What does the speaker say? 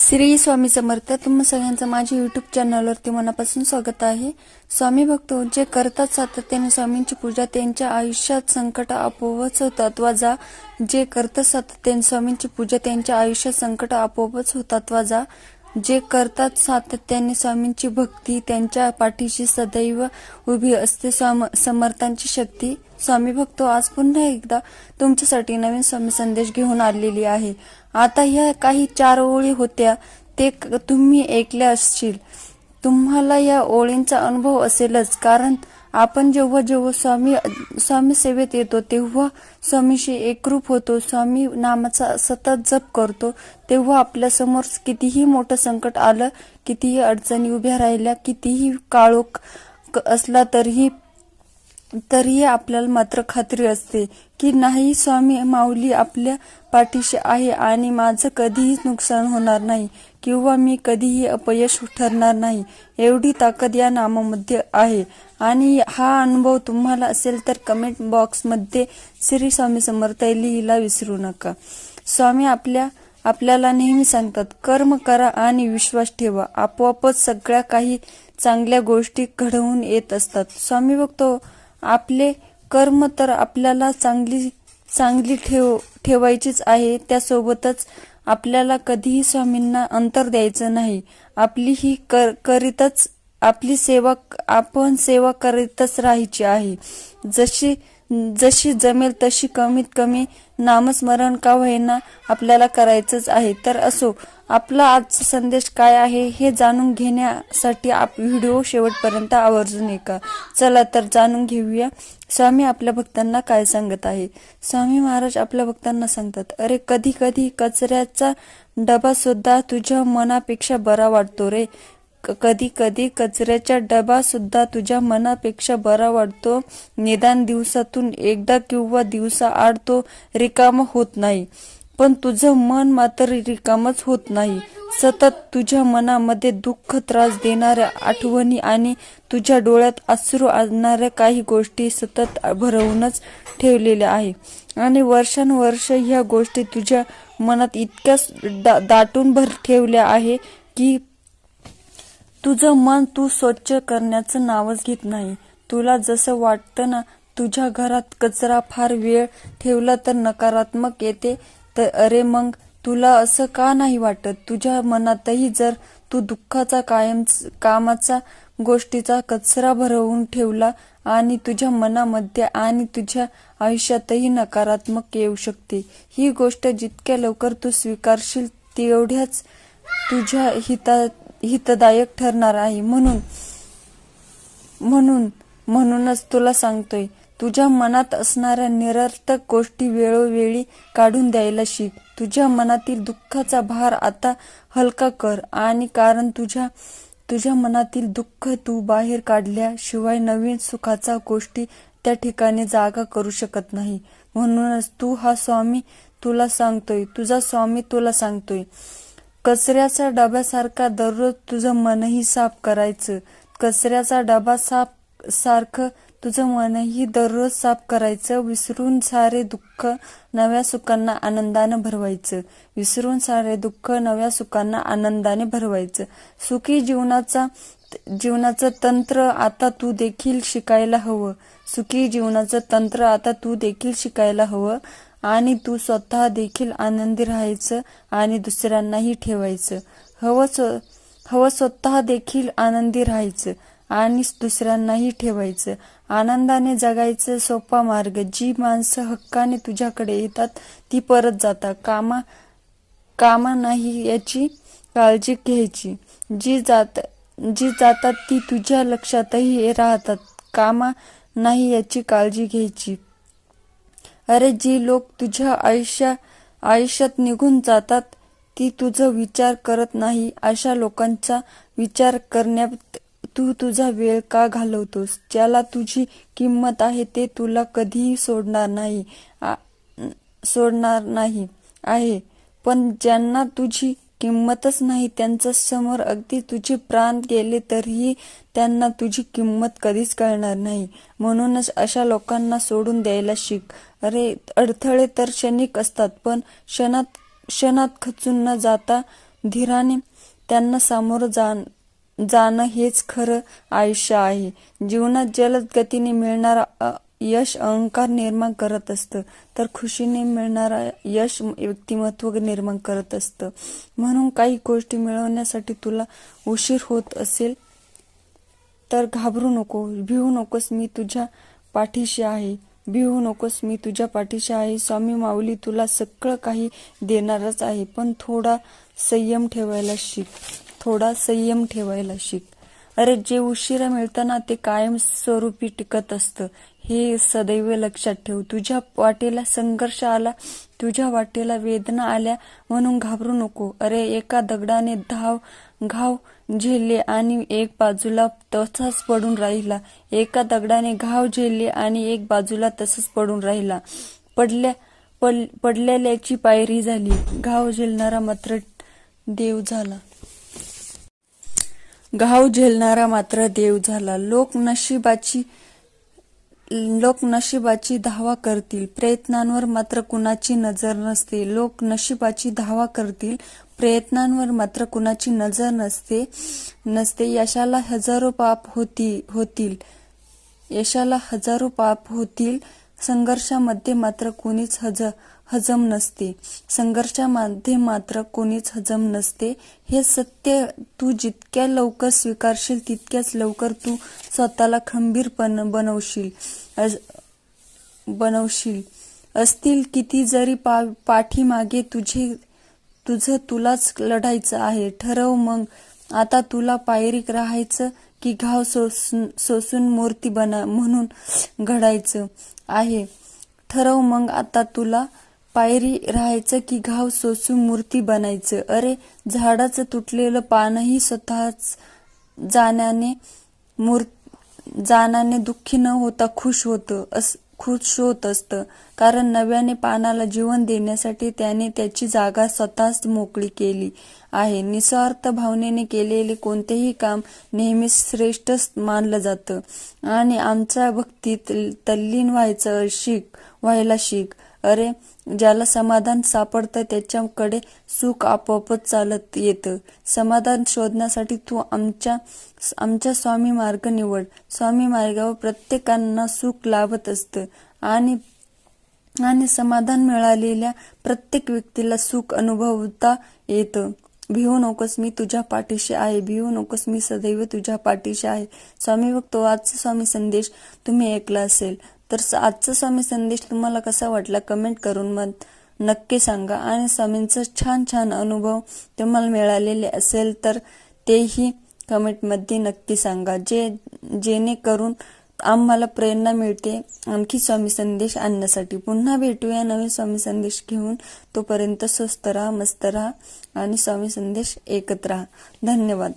श्री स्वामी समर्थ तुम्ही सगळ्यांचं माझ्या युट्यूब चॅनलवरती मनापासून स्वागत आहे. स्वामी भक्त जे करतात सातत्याने स्वामींची पूजा त्यांच्या आयुष्यात संकट आपोआपच होतात. वाजा जे करतात सातत्याने स्वामींची पूजा त्यांच्या आयुष्यात संकट आपोआपच होतात. वाजा जे करतात सातत्याने स्वामींची भक्ती त्यांच्या पाठीशी सदैव उभी असते. स्वाम समर्थांची शक्ती स्वामी भक्त आज पुन्हा एकदा तुमच्यासाठी नवीन स्वामी संदेश घेऊन आलेली आहे. आता ह्या काही चार ओळी होत्या ते तुम्ही ऐकल्या असतील तुम्हाला या ओळींचा अनुभव असेलच कारण आपण जेव्हा जेव्हा स्वामी स्वामी सेवेत येतो तेव्हा स्वामीशी एकरूप होतो स्वामी नामाचा सतत जप करतो तेव्हा आपल्यासमोर कितीही मोठं संकट आलं कितीही अडचणी उभ्या राहिल्या कितीही काळोख क- असला तरीही तरीही आपल्याला मात्र खात्री असते की नाही स्वामी माऊली आपल्या पाठीशी आहे आणि माझं कधीही नुकसान होणार नाही किंवा मी कधीही अपयश ठरणार नाही. एवढी ताकद या नामामध्ये आहे. आणि हा अनुभव तुम्हाला असेल तर कमेंट बॉक्समध्ये श्री स्वामी समर्थ लिहिला विसरू नका. स्वामी आपल्या आपल्याला नेहमी सांगतात कर्म करा आणि विश्वास ठेवा. आपोआपच सगळ्या काही चांगल्या गोष्टी घडवून येत असतात. स्वामी बघतो आपले कर्म तर आपल्याला चांगली चांगली ठेव ठेवायचीच आहे. त्यासोबतच आपल्याला कधीही स्वामींना अंतर द्यायचं नाही. आपली ही कर करीतच आपली सेवा आपण सेवा करीतच राहायची आहे. जशी जशी जमेल तशी कमीत कमी नामस्मरण का होईना आपल्याला करायचंच आहे. तर असो आपला आजचा संदेश काय आहे हे जाणून घेण्यासाठी आप व्हिडिओ शेवटपर्यंत आवर्जून ऐका. चला तर जाणून घेऊया स्वामी आपल्या भक्तांना काय सांगत आहे. स्वामी महाराज आपल्या भक्तांना सांगतात अरे कधी कधी कचऱ्याचा डबा सुद्धा तुझ्या मनापेक्षा बरा वाटतो रे. कधी कधी कचऱ्याचा डबा सुद्धा तुझ्या मनापेक्षा बरा वाटतो निदान दिवसातून एकदा किंवा दिवसा आड तो रिकामा होत नाही. पण तुझं मन मात्र रिकामच होत नाही. सतत तुझ्या मनामध्ये दुःख त्रास देणाऱ्या आठवणी आणि तुझ्या डोळ्यात अश्रू आणणाऱ्या काही गोष्टी सतत भरवूनच ठेवलेल्या आहे. आणि वर्षानुवर्ष ह्या गोष्टी तुझ्या मनात इतक्या दा- दाटून भर ठेवल्या आहे की तुझं मन तू स्वच्छ करण्याचं नावच घेत नाही. तुला जसं वाटतं ना तुझ्या घरात कचरा फार वेळ ठेवला तर नकारात्मक येते. तर अरे मग तुला असं का नाही वाटत? तुझ्या मनातही जर तू दुःखाचा कायम कामाचा गोष्टीचा कचरा भरवून ठेवला आणि तुझ्या मनामध्ये आणि तुझ्या आयुष्यातही नकारात्मक येऊ शकते. ही गोष्ट जितक्या लवकर तू स्वीकारशील तेवढ्याच तुझ्या हिता हितदायक ठरणार आहे. म्हणून म्हणून म्हणूनच तुला सांगतोय तुझ्या मनात असणाऱ्या निरर्थक गोष्टी वेळोवेळी काढून द्यायला शिक. तुझ्या मनातील दुःखाचा भार आता हलका कर आणि कारण तुझ्या तुझ्या मनातील दुःख तू बाहेर काढल्याशिवाय नवीन सुखाचा गोष्टी त्या ठिकाणी जागा करू शकत नाही. म्हणूनच तू हा स्वामी तुला सांगतोय. तुझा स्वामी तुला सांगतोय. कचऱ्याच्या डब्यासारखा दररोज तुझं मनही साफ करायचं. कचऱ्याचा डबा साफ सारखं तुझं मनही दररोज साफ करायचं. विसरून सारे दुःख नव्या सुखांना आनंदानं भरवायचं. विसरून सारे दुःख नव्या सुखांना आनंदाने भरवायचं. सुखी जीवनाचा जीवनाचं तंत्र आता तू देखील शिकायला हवं. सुखी जीवनाचं तंत्र आता तू देखील शिकायला हवं. आणि तू स्वतः देखील आनंदी राहायचं आणि दुसऱ्यांनाही ठेवायचं. हवं स्व- हवं स्वतः देखील आनंदी राहायचं आणि दुसऱ्यांनाही ठेवायचं. आनंदाने जगायचं सोपा मार्ग. जी माणसं हक्काने तुझ्याकडे येतात ती परत जातात. कामा कामा नाही याची काळजी घ्यायची. जी जात जी जातात ती तुझ्या लक्षातही राहतात. कामा नाही याची काळजी घ्यायची. अरे जी लोक तुझ्या आयुष्या आयुष्यात निघून जातात ती तुझं विचार करत नाही. अशा लोकांचा विचार करण्यात तू तुझा वेळ का घालवतोस? ज्याला तुझी किंमत आहे ते तुला कधीही सोडणार नाही. सोडणार नाही. आहे. पण ज्यांना तुझी किंमतच नाही. त्यांच्यासमोर अगदी तुझे प्राण गेले तरीही त्यांना तुझी किंमत कधीच कळणार नाही. म्हणूनच अशा लोकांना सोडून द्यायला शिक. अरे अडथळे तर क्षणिक असतात पण क्षणात क्षणात खचून न जाता धीराने त्यांना सामोरं जाण जाणं हेच खरं आयुष्य आहे. जीवनात जलद गतीने मिळणारा यश अहंकार निर्माण करत असतं. तर खुशीने मिळणारा यश व्यक्तिमत्व निर्माण करत असतं. म्हणून काही गोष्टी मिळवण्यासाठी तुला उशीर होत असेल तर घाबरू नको. भिवू नकोस मी तुझ्या पाठीशी आहे. भिवू नकोस मी तुझ्या पाठीशी आहे. स्वामी माऊली तुला सगळं काही देणारच आहे पण थोडा संयम ठेवायला शिक. थोडा संयम ठेवायला शिक. अरे जे उशिरा मिळतं ना ते कायम स्वरूपी टिकत असतं. हे सदैव लक्षात ठेव. तुझ्या वाटेला संघर्ष आला तुझ्या वाटेला वेदना आल्या म्हणून घाबरू नको. अरे एका दगडाने धाव घाव झेलले आणि एक बाजूला तसाच पडून राहिला. एका दगडाने घाव झेलले आणि एक बाजूला तसंच पडून राहिला. पडल्या पड पडलेल्याची पायरी झाली. घाव झेलणारा मात्र देव झाला. घाव झेलणारा मात्र देव झाला. लोक नशिबाची लोक नशिबाची धावा करतील. प्रयत्नांवर मात्र कुणाची नजर नसते. लोक नशिबाची धावा करतील. प्रयत्नांवर मात्र कुणाची नजर नसते नसते. यशाला हजारो पाप होती होतील. यशाला हजारो पाप होतील. संघर्षामध्ये मात्र कोणीच हज हजम नसते. संघर्षामध्ये मात्र कोणीच हजम नसते. हे सत्य तू जितक्या लवकर स्वीकारशील तितक्याच लवकर तू स्वतःला खंबीरपण बनवशील. बनवशील. असतील किती जरी पा पाठीमागे तुझे तुझं तुलाच लढायचं आहे. ठरव मग. आता तुला पायरीक राहायचं की घाव सोसून सोसून मूर्ती बना म्हणून घडायचं आहे. ठरव मग आता तुला पायरी राहायचं की घाव सोसून मूर्ती बनायचं. अरे झाडाचं तुटलेलं पानही स्वतःच जाण्याने मूर् जाण्याने दुःखी न होता खुश होतं. असं खुश होत असतं. कारण नव्याने पानाला जीवन देण्यासाठी त्याने त्याची जागा स्वतःच मोकळी केली आहे. निस्वार्थ भावनेने केलेले कोणतेही काम नेहमीच श्रेष्ठच मानलं जातं. आणि आमच्या भक्तीत तल्लीन व्हायचं शिक व्हायला शिक. अरे ज्याला समाधान सापडतं त्याच्याकडे सुख आपोआपच चालत येतं. समाधान शोधण्यासाठी तू आमच्या आमच्या स्वामी मार्ग निवड. स्वामी मार्गावर प्रत्येकांना सुख लाभत असतं. आणि आणि समाधान मिळालेल्या प्रत्येक व्यक्तीला सुख अनुभवता येतं. भिवू नकोस मी तुझ्या पाठीशी आहे. भिवू नकोस मी सदैव तुझ्या पाठीशी आहे. स्वामी भक्तो आजचा स्वामी संदेश तुम्ही ऐकला असेल. तर स- आजचा स्वामी संदेश तुम्हाला कसा वाटला कमेंट करून मग नक्की सांगा. आणि स्वामींचं छान छान अनुभव तुम्हाला मिळालेले असेल तर तेही कमेंटमध्ये नक्की सांगा. जे जेणेकरून आम्हाला प्रेरणा मिळते आणखी स्वामी संदेश आणण्यासाठी. पुन्हा भेटूया नवीन स्वामी संदेश घेऊन. तोपर्यंत स्वस्त राहा मस्त राहा आणि स्वामी संदेश एकत्र राहा. धन्यवाद.